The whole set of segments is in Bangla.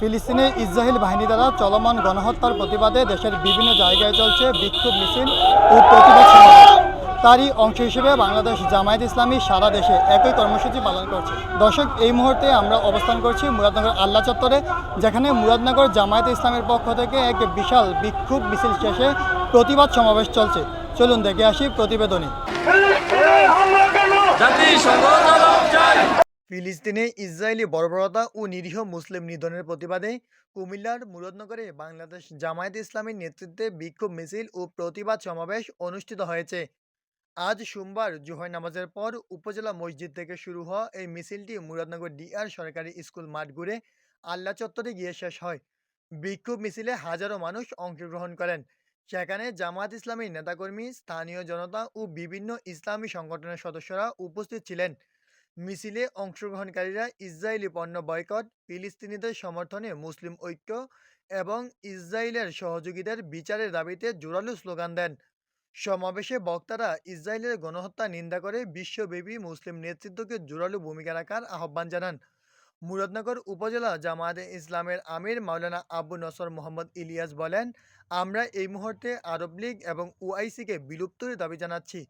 ফিলিস্তিনে ইসরায়েল বাহিনী দ্বারা চলমান গণহত্যার প্রতিবাদে দেশের বিভিন্ন জায়গায় চলছে বিক্ষোভ মিছিল ও প্রতিবাদ সমাবেশ। তারই অংশ হিসেবে বাংলাদেশ জামায়াত ইসলামী সারা দেশে একই কর্মসূচি পালন করছে। দর্শক, এই মুহূর্তে আমরা অবস্থান করছি মুরাদনগর আল্লাহ চত্বরে, যেখানে মুরাদনগর জামায়াত ইসলামের পক্ষ থেকে এক বিশাল বিক্ষোভ মিছিল শেষে প্রতিবাদ সমাবেশ চলছে। চলুন দেখে আসি প্রতিবেদনী। ফিলিস্তিনে ইসরায়েলি বর্বরতা ও নিরীহ মুসলিম নিধনের প্রতিবাদে কুমিল্লার মুরদনগরে বাংলাদেশ জামায়াত ইসলামীর নেতৃত্বে বিক্ষোভ মিছিল ও প্রতিবাদ সমাবেশ অনুষ্ঠিত হয়েছে। আজ সোমবার জুহর নামাজের পর উপজেলা মসজিদ থেকে শুরু হওয়া এই মিছিলটি মুরাদনগর ডিআর সরকারি স্কুল মাঠ ঘুরে আল্লাহ চত্বরে গিয়ে শেষ হয়। বিক্ষোভ মিছিলে হাজারো মানুষ অংশগ্রহণ করেন। সেখানে জামায়াত ইসলামীর নেতাকর্মী, স্থানীয় জনতা ও বিভিন্ন ইসলামী সংগঠনের সদস্যরা উপস্থিত ছিলেন। মিছিলে অংশগ্রহণকারীরা ইসরায়েলি পণ্য বয়কট, ফিলিস্তিনিদের সমর্থনে মুসলিম ঐক্য এবং ইসরায়েলের সহযোগীদের বিচারের দাবিতে জোরালো স্লোগান দেন। সমাবেশে বক্তারা ইসরায়েলের গণহত্যা নিন্দা করে বিশ্বব্যাপী মুসলিম নেতৃত্বকে জোরালো ভূমিকা রাখার আহ্বান জানান। মুরাদনগর উপজেলা জামায়াতে ইসলামের আমির মাওলানা আবু নসর মোহাম্মদ ইলিয়াস বলেন, আমরা এই মুহূর্তে আরব লীগ এবং ওআইসিকে বিলুপ্তির দাবি জানাচ্ছি।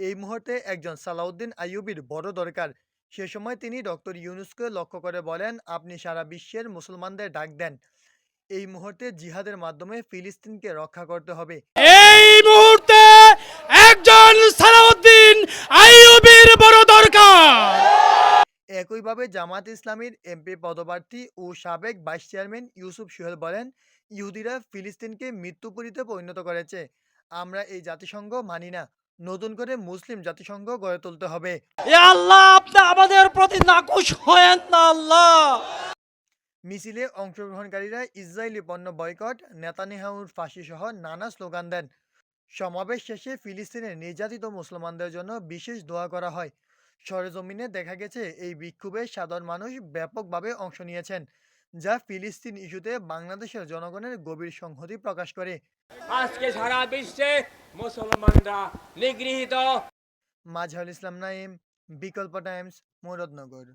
এই মুহূর্তে একজন সালাউদ্দিন আইয়ুবির বড় দরকার। সে সময় তিনি ডক্টর ইউনুসকে লক্ষ্য করে বলেন আপনি সারা বিশ্বের মুসলমানদের ডাক দেন। এই মুহূর্তে জিহাদের মাধ্যমে ফিলিস্তিনকে রক্ষা করতে হবে। এই মুহূর্তে একজন সালাউদ্দিন আইয়ুবের বড় দরকার। একইভাবে জামাত ইসলামীর এমপি পদপ্রার্থী ও সাবেক ভাইস চেয়ারম্যান ইউসুফ সোহেল বলেন ইহুদিরা ফিলিস্তিনকে মৃত্যুপুরীতে পরিণত করেছে। আমরা এই জাতিসংঘ মানি না। নতুন করে মুসলিম জাতিসংঘ গড়ে তুলতে হবে। আল্লাহ আপনি আমাদের প্রতি নাকুশ হয়েন না আল্লাহ। মিছিলে অংশগ্রহণকারীরা ইসরায়েলি পণ্য বয়কট নেতানিয়াহুর ফাঁসি সহ নানা স্লোগান দেন। সমাবেশ শেষে ফিলিস্তিনের নির্যাতিত মুসলমানদের জন্য বিশেষ দোয়া করা হয়। সরেজমিনে দেখা গেছে এই বিক্ষোভে সাধারণ মানুষ ব্যাপকভাবে অংশ নিয়েছেন। যা ফিলিস্তিন ইস্যুতে বাংলাদেশের জনগণের গভীর সংহতি প্রকাশ করে। আজকে সারা বিশ্বে মুসলমানরা নিগৃহীত। মাঝহারুল ইসলাম নাইম বিকল্প টাইমস মুরাদনগর।